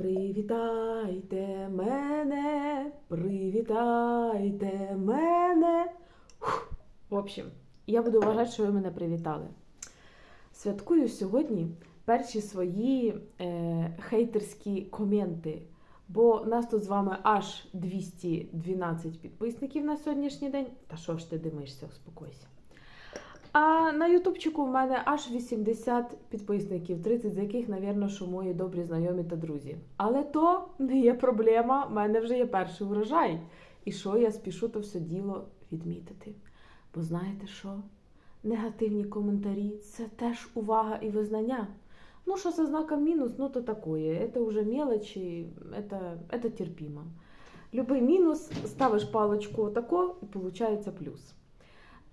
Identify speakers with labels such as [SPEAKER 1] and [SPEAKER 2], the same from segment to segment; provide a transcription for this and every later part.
[SPEAKER 1] Привітайте мене, привітайте мене. Фух. В общем, я буду вважати, що ви мене привітали. Святкую сьогодні перші свої е, хейтерські коменти. Бо нас тут з вами аж 212 підписників на сьогоднішній день. Та що ж ти димишся, успокойся. А на Ютубчику в мене аж 80 підписників, 30 з яких, навірно, що мої добрі знайомі та друзі. Але то не є проблема, в мене вже є перший урожай. І що я спішу то все діло відмітити. Бо знаєте що? Негативні коментарі це теж увага і визнання. Ну, що со знаком мінус, ну то такое. Это уже мелочи, это, это терпимо. Любий мінус, ставиш паличку отако і виходить плюс.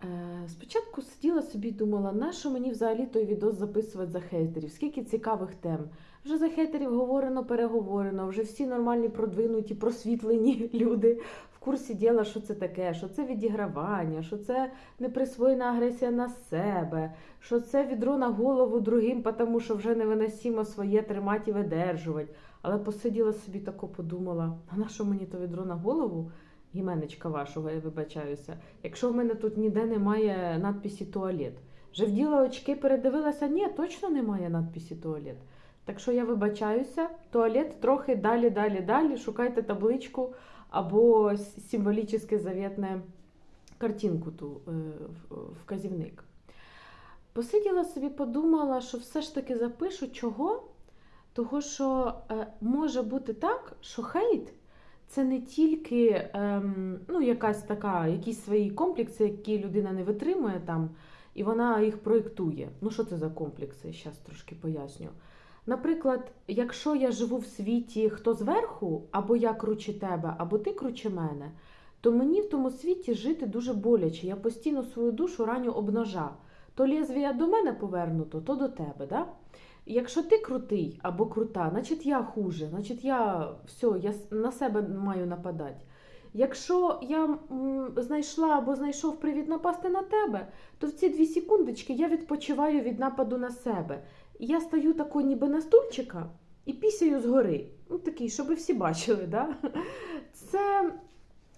[SPEAKER 1] Е, спочатку сиділа собі і думала, на що мені взагалі той відос записувати за хейтерів, скільки цікавих тем. Вже за хейтерів говорено, переговорено, вже всі нормальні, продвинуті, просвітлені люди в курсі діла, що це таке, що це відігравання, що це неприсвоєна агресія на себе, що це відро на голову другим, тому що вже невиносимо своє тримати і видержувати. Але посиділа собі тако подумала, а на що мені то відро на голову? Іменечка вашого, я вибачаюся. Якщо в мене тут ніде немає надписі туалет. Вже вділа очки, передивилася, ні, точно немає надписі туалет. Так що я вибачаюся, туалет трохи далі, далі, далі. Шукайте табличку або символічне завітне картинку ту е, вказівник. Посиділа собі, подумала, що все ж таки запишу чого? Того, що е, може бути так, що хейт це не тільки ем, ну, якась така, якісь свої комплекси, які людина не витримує там, і вона їх проєктує. Ну, що це за комплекси? Зараз трошки поясню. Наприклад, якщо я живу в світі хто зверху, або я круче тебе, або ти круче мене, то мені в тому світі жити дуже боляче. Я постійно свою душу раню об ножа. То лезвія до мене повернуто, то до тебе. Да? Якщо ти крутий або крута, значить я хуже, значить я все, я на себе маю нападати. Якщо я знайшла або знайшов привід напасти на тебе, то в ці дві секундочки я відпочиваю від нападу на себе. Я стаю тако ніби на стульчика і пісяю згори. Ну, такий, щоб всі бачили. Да? Це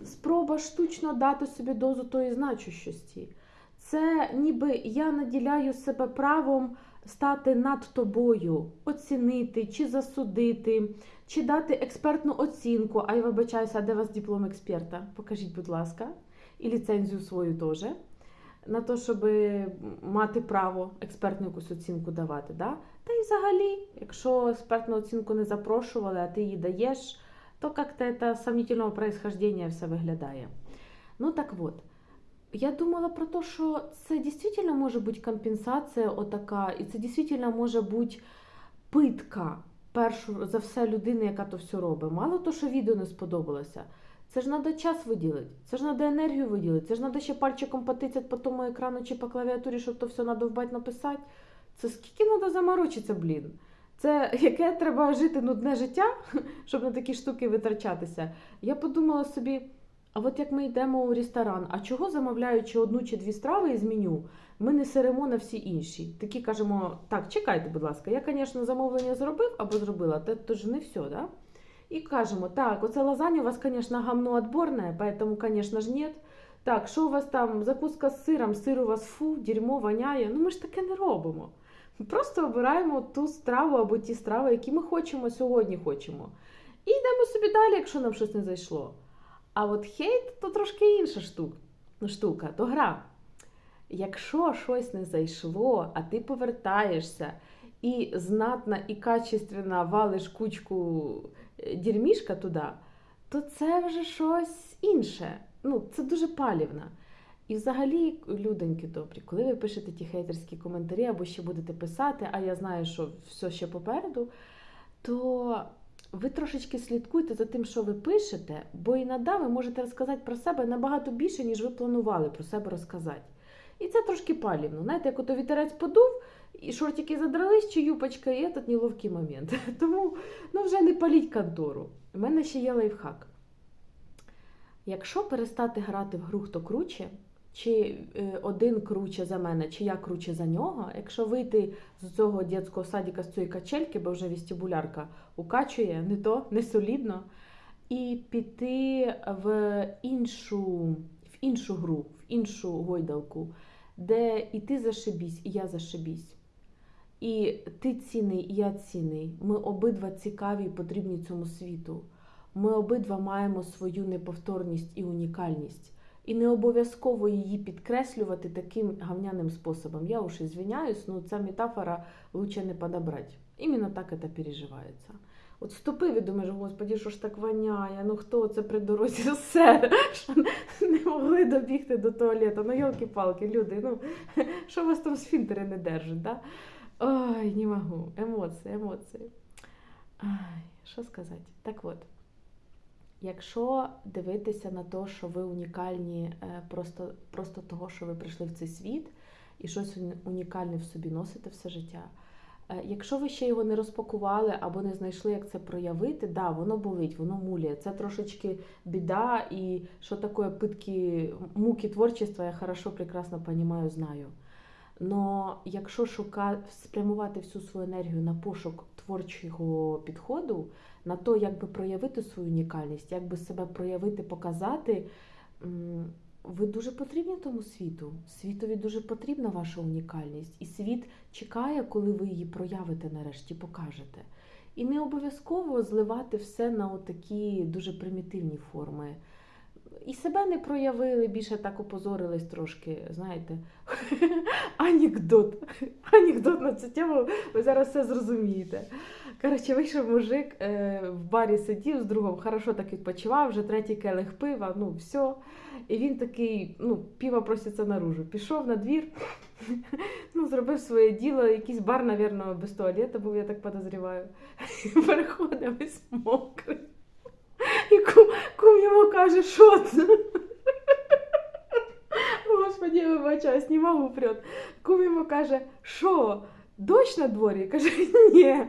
[SPEAKER 1] спроба штучно дати собі дозу тої значущості. Це ніби я наділяю себе правом стати над тобою, оцінити чи засудити, чи дати експертну оцінку. А я вибачаюся, а де у вас диплом експерта? Покажіть, будь ласка, і ліцензію свою теж. На те, щоб мати право експертну якусь оцінку давати. Да? Та й взагалі, якщо експертну оцінку не запрошували, а ти її даєш, то як-то це сомнительного происхождения все виглядає. Ну так от. Я думала про те, що це дійсно може бути компенсація отака, і це дійсно може бути питка першу за все людини, яка то все робить. Мало то, що відео не сподобалося. Це ж треба час виділити, це ж треба енергію виділити, це ж треба ще пальчиком потицяти по тому екрану чи по клавіатурі, щоб то все надовбати написати. Це скільки треба заморочитися, блін. Це яке треба жити нудне життя, щоб на такі штуки витрачатися. Я подумала собі. А от як ми йдемо у ресторан, а чого замовляючи одну чи дві страви із меню, ми не серемо на всі інші? Такі кажемо, так, чекайте, будь ласка, я, звісно, замовлення зробив або зробила, то, то ж не все, да? І кажемо, так, оце лазанья у вас, звісно, гамно отборне, поэтому, звісно ж, нет. Так, що у вас там, закуска з сиром, сир у вас фу, дерьмо воняє. Ну ми ж таке не робимо. Ми просто обираємо ту страву або ті страви, які ми хочемо сьогодні хочемо. І йдемо собі далі, якщо нам щось не зайшло. А от хейт то трошки інша штука, штука, то гра. Якщо щось не зайшло, а ти повертаєшся і знатна і качественно валиш кучку е, дірмішка туди, то це вже щось інше. Ну, це дуже палівно. І взагалі, людоньки добрі, коли ви пишете ті хейтерські коментарі або ще будете писати, а я знаю, що все ще попереду, то ви трошечки слідкуйте за тим, що ви пишете, бо іноді ви можете розказати про себе набагато більше, ніж ви планували про себе розказати. І це трошки палівно. Знаєте, як ото вітерець подув, і шортики задрались, чи юпочка, і этот неловкий момент. Тому ну, вже не паліть контору. У мене ще є лайфхак. Якщо перестати грати в гру хто круче, чи е, один круче за мене, чи я круче за нього. Якщо вийти з цього дитячого садика, з цієї качельки, бо вже вестибулярка укачує, не то, не солідно, і піти в іншу, в іншу гру, в іншу гойдалку, де і ти зашибісь, і я зашибісь. І ти цінний, і я цінний. Ми обидва цікаві і потрібні цьому світу. Ми обидва маємо свою неповторність і унікальність. І не обов'язково її підкреслювати таким гавняним способом. Я уж извиняюсь, но ця метафора лучше не подобрати. Іменно так це переживається. От ступив і думаєш, господі, що ж так воняє? Ну хто це при дорозі сер, що не могли добігти до туалету? Ну, йолки-палки, люди, ну що вас там сфінтери не держать, да? Ой, не можу. Емоції, емоції. Ай, що сказати? Так от. Якщо дивитися на те, що ви унікальні е, просто, просто того, що ви прийшли в цей світ і щось унікальне в собі носите все життя. е, Якщо ви ще його не розпакували або не знайшли, як це проявити, да, воно болить, воно муляє. Це трошечки біда, і що таке питки, муки творчества, я хорошо, прекрасно розумію, знаю. Но якщо шука, спрямувати всю свою енергію на пошук творчого підходу, на то, як би проявити свою унікальність, як би себе проявити, показати, ви дуже потрібні тому світу. Світові дуже потрібна ваша унікальність. І світ чекає, коли ви її проявите нарешті, покажете. І не обов'язково зливати все на отакі дуже примітивні форми. І себе не проявили, більше так опозорились трошки, знаєте. Анекдот. Анекдот на цю тему, ви зараз все зрозумієте. Коротше, вийшов мужик е, в барі сидів з другом, хорошо так відпочивав, вже третій келих пива, ну все. І він такий, ну, пиво проситься наружу. Пішов на двір, ну, зробив своє діло, якийсь бар, напевно, без туалета був, я так подозріваю. Переходив весь мокрий. І кум, кум йому каже, що це? Господи, вибачаюсь, не можу прет. Кум йому каже, що, дощ на дворі? Каже, ні,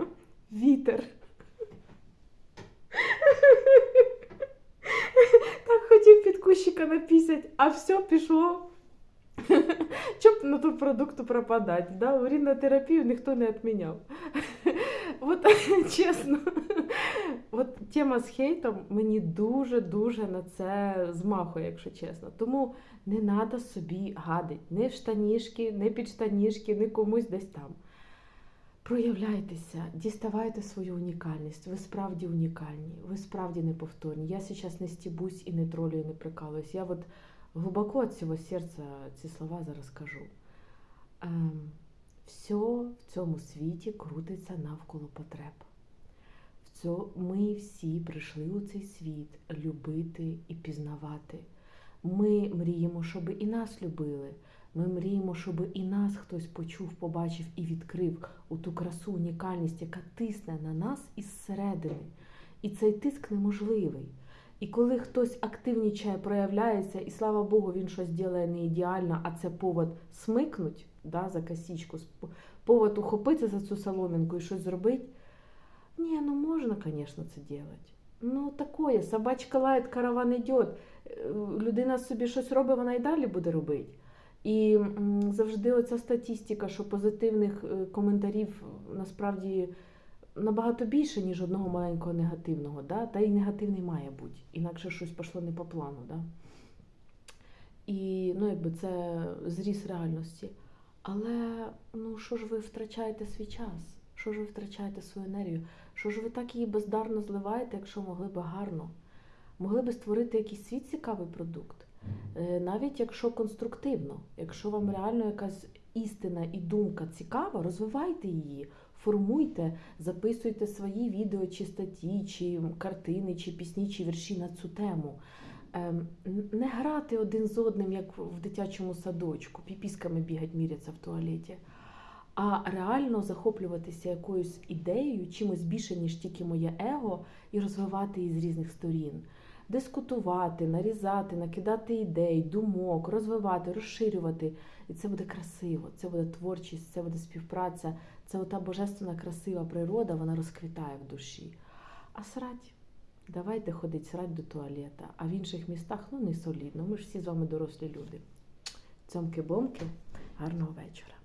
[SPEAKER 1] вітер. Так хотів під кущика напісять, а все пішло. Щоб на ту продукту пропадати. Да? Урінотерапію ніхто не відміняв. От чесно, от тема з хейтом мені дуже-дуже на це змахує, якщо чесно. Тому не треба собі гадить не в штанішки, не під штанішки, не комусь десь там. Проявляйтеся, діставайте свою унікальність. Ви справді унікальні, ви справді неповторні. Я зараз не стібусь і не тролю, і не прикалуюсь. Я от глибоко від цього серця ці слова зараз кажу. Все в цьому світі крутиться навколо потреб. Ми всі прийшли у цей світ любити і пізнавати. Ми мріємо, щоб і нас любили. Ми мріємо, щоб і нас хтось почув, побачив і відкрив у ту красу, унікальність, яка тисне на нас із середини. І цей тиск неможливий. І коли хтось активнічає, проявляється, і слава Богу, він щось ділає не ідеально, а це повод смикнуть да, за косичку, сп- повод ухопитися за цю соломінку і щось зробити. Ні, ну можна, звісно, це робити. Ну, такое, собачка лає, караван йде. Людина собі щось робить, вона і далі буде робити. І завжди оця статистика, що позитивних е, коментарів насправді набагато більше, ніж одного маленького негативного. Да? Та й негативний має бути, інакше щось пішло не по плану. Да? І ну, якби це зріс реальності. Але ну, що ж ви втрачаєте свій час? Що ж ви втрачаєте свою енергію? Що ж ви так її бездарно зливаєте, якщо могли би гарно? Могли би створити якийсь свій цікавий продукт, Е, навіть якщо конструктивно, якщо вам реально якась істина і думка цікава, розвивайте її, формуйте, записуйте свої відео чи статті, чи картини, чи пісні, чи вірші на цю тему. Ем, Не грати один з одним, як в дитячому садочку, піпісками бігать, міряться в туалеті, а реально захоплюватися якоюсь ідеєю, чимось більше, ніж тільки моє его, і розвивати її з різних сторін. Дискутувати, нарізати, накидати ідей, думок, розвивати, розширювати. І це буде красиво, це буде творчість, це буде співпраця, це ота божественна красива природа, вона розквітає в душі. А срать, давайте ходить срать до туалета, а в інших містах ну не солідно. Ми ж всі з вами дорослі люди. Цьомки-бомки, гарного вечора.